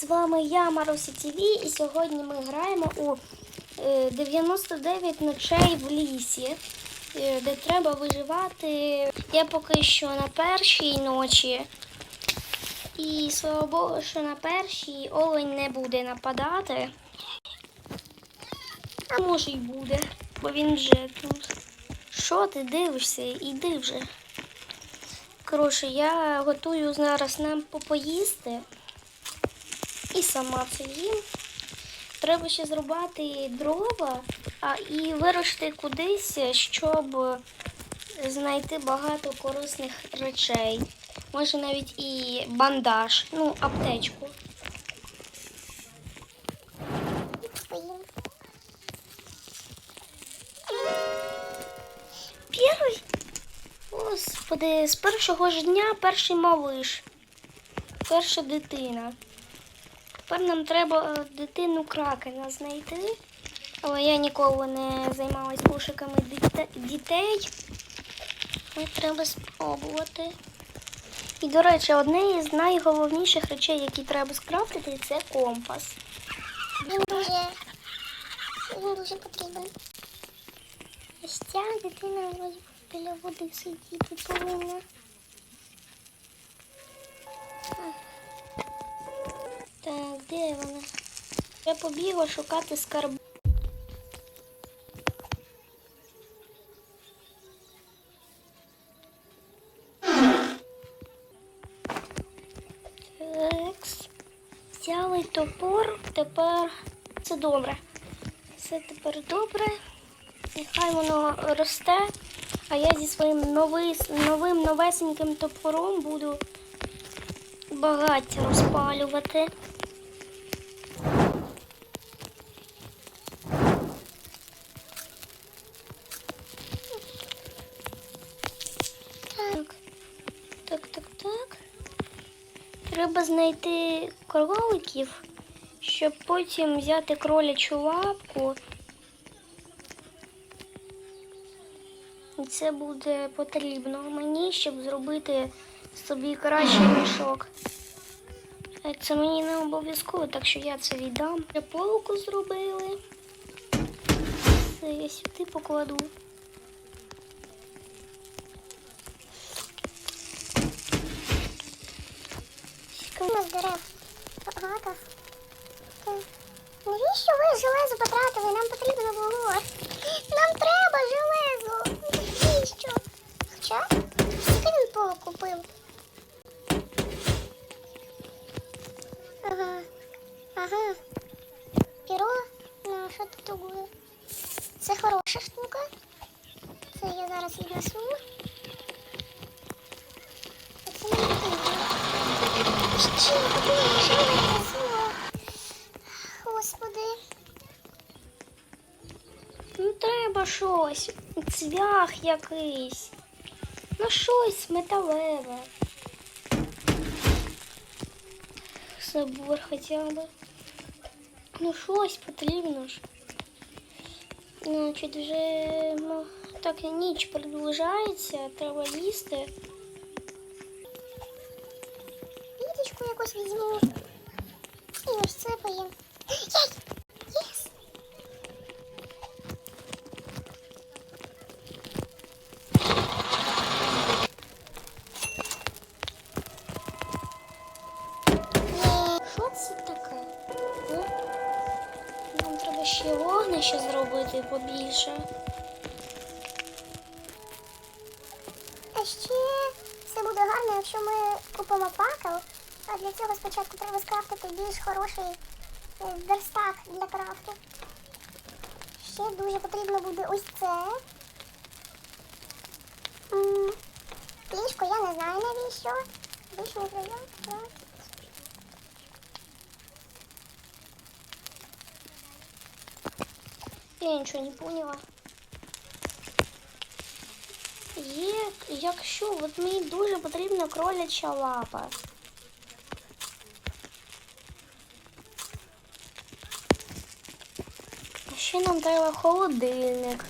З вами я, Маруся ТВ, і сьогодні ми граємо у е, 99 ночей в лісі, е, де треба виживати. Я поки що на першій ночі. І слава Богу, що на першій олень не буде нападати. А може й буде, бо він вже тут. Що ти дивишся? Іди вже. Коротше, я готую зараз нам попоїсти. І сама це їм. Треба ще зрубати дрова а, і вирушити кудись, щоб знайти багато корисних речей. Може навіть і бандаж, ну, аптечку. Перший? Господи, з першого ж дня перший малиш. Перша дитина. Тепер нам треба е, дитину кракена знайти. Але я ніколи не займалась пошуками дітей. Але треба спробувати. І, до речі, одне із найголовніших речей, які треба скрафтити, це компас. Він дуже, він дуже потрібен. Ось ця дитина біля води сидіти повинна. Де вона? Я побігла шукати скарб. Взяли топор, тепер це добре. Все тепер добре. Нехай воно росте, а я зі своїм новий, новим новесеньким топором буду багаття розпалювати. Так, так, так, так. Треба знайти кроликів, щоб потім взяти кролячу лапку. І це буде потрібно мені, щоб зробити собі кращий мішок. Е, Це мені не обов'язково, так що я це віддам. Я Полку зробили. Це я сюди покладу. У нас дерев. Навіщо ви железо потратили? Нам потрібно було. Нам треба железо. Навіщо? Хоча, скільки він поло купив? Ага. Ага. Піро. Ну, що тут буде? Це хороша штука. Це я зараз. Це не потрібно. Ще. Господи. Ну треба щось. Цвях якийсь. Ну щось металеве. Забор хоча б. Ну щось потрібно ж. Значить, вже ну, так ніч приближається, треба їсти. Якусь візьму. І ось це поїм. Єй! Єс! Що це таке? Ну, нам треба ще вогнище зробити побільше. А ще все буде гарно, якщо ми купимо факел. А для цього спочатку треба скрафтити більш хороший е, верстак для крафту. Ще дуже потрібно буде ось це. Ліжко я не знаю навіщо. Не прийом. Я нічого не поняла. Є, якщо от мені дуже потрібна кроляча лапа. Ще нам треба холодильник.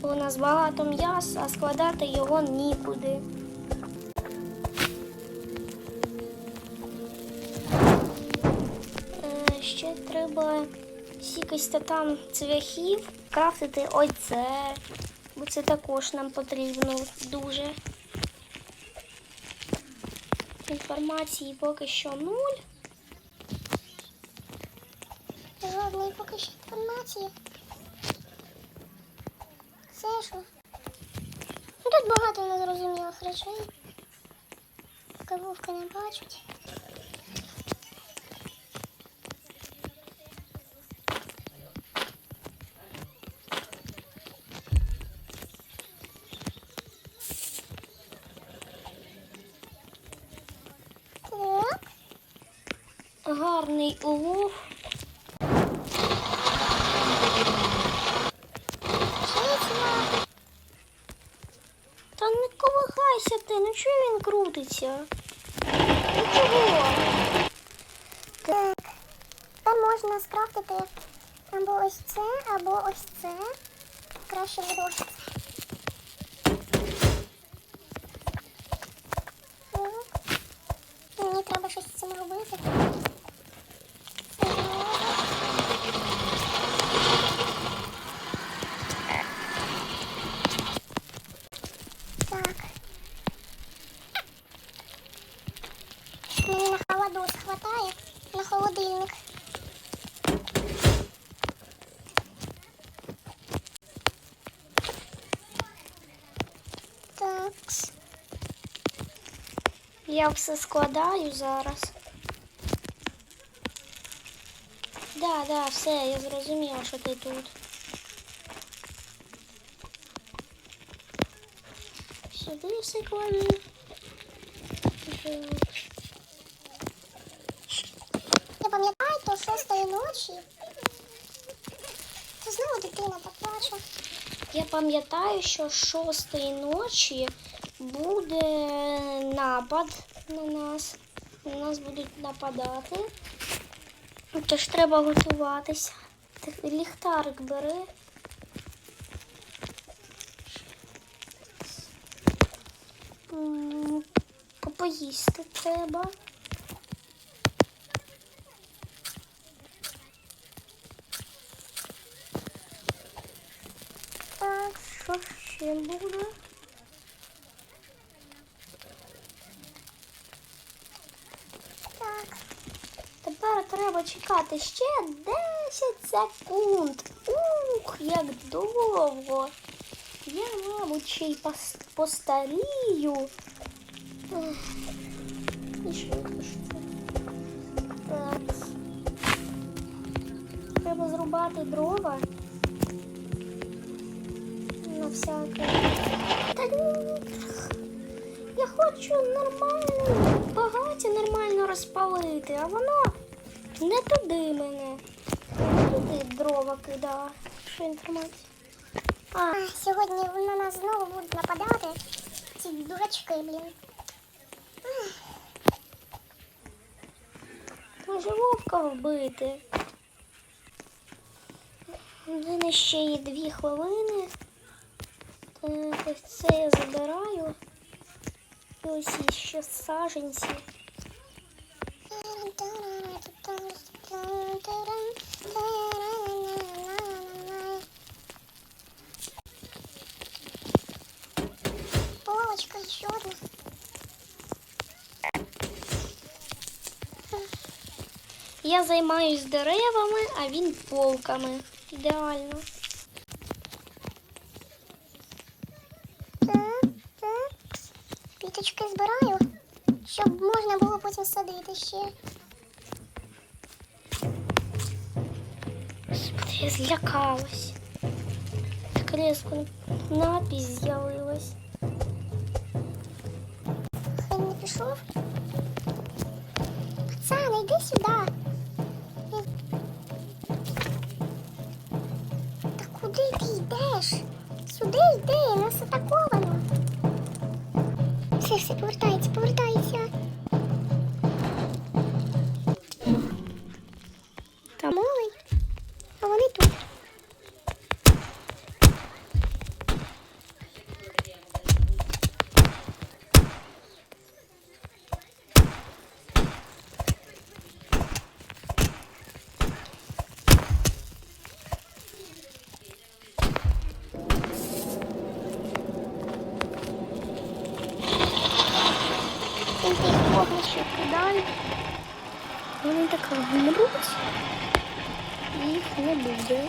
Бо у нас багато м'яса, а складати його нікуди. ще треба якось там цвяхів крафтити оце. Бо це також нам потрібно дуже. Інформації поки що нуль. Жодної поки що інформації. Це що? Тут багато незрозумілих речей. Кавовки не бачать. Так. Гарний улов. Чесно. Та не колихайся ти, ну чого він крутиться? Ну? Так. Там можна скрафтити або ось це, або ось це. Краще буде. Мені треба щось з цим робити. Так. Мені на холодос хватає, на холодильник. Так. Я все складаю зараз. Да, да, все, я зрозуміла, що ти тут. Сюди все кладу. Я пам'ятаю, то шостої ночі. Це знову дитина так плаче. Я пам'ятаю, що шостої ночі буде напад на нас. На нас будуть нападати. Тож треба готуватися. Ти ліхтарик бери. М, Поїсти треба. Так, що ще буде? Так. Тепер треба чекати ще 10 секунд. Ух, як довго. Я, мабуть, ще й постарію. І швидко це. Так. Треба зрубати дрова. На всяке. Та ні. Я хочу нормально, багаття нормально розпалити, а воно не туди мене. Туди дрова кидала. Що? А, сьогодні на нас знову будуть нападати. Ці дурачки, блін. може вовка вбити. У мене ще є дві хвилини. Так, це я забираю. І ось ще саженці. Полочка еще одна. Я займаюсь деревами, а він полками. Ідеально. Так, так. Квіточки збираю, Щоб можна було потім садити ще. Господи, я злякалась. Так різко напись з'явилась. Хай не пішов. Пацан, йди сюди. Та куди ти йдеш? Сюди йди, нас атаковано. Все, все, повертається, повертається. Ще кидай. Вони так вмруть. Їх не буде.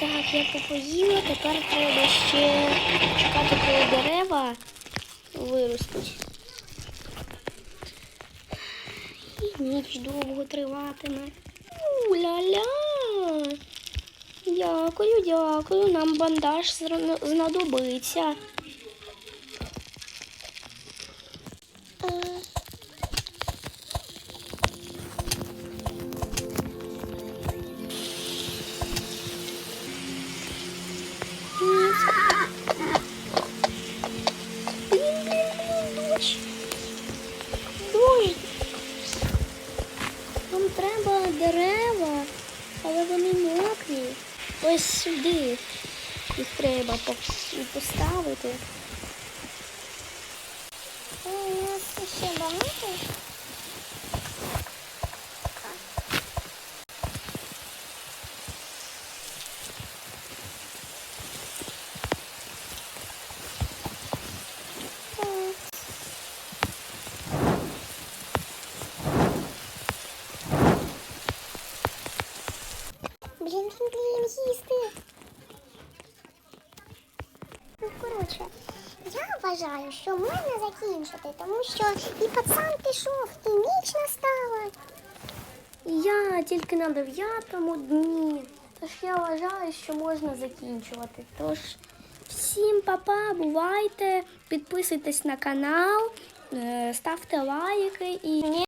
Так, я попоїла, тепер треба ще чекати, коли дерева виростуть. І ніч довго триватиме. У-ля-ля. Дякую, дякую. Нам бандаж знадобиться. Hadi. Ну, я вважаю, що можна закінчити, тому що і пацан пішов, і ніч настала. Я тільки на дев'ятому дні. Тож я вважаю, що можна закінчувати. Тож всім па-па, бувайте, підписуйтесь на канал, е, ставте лайки і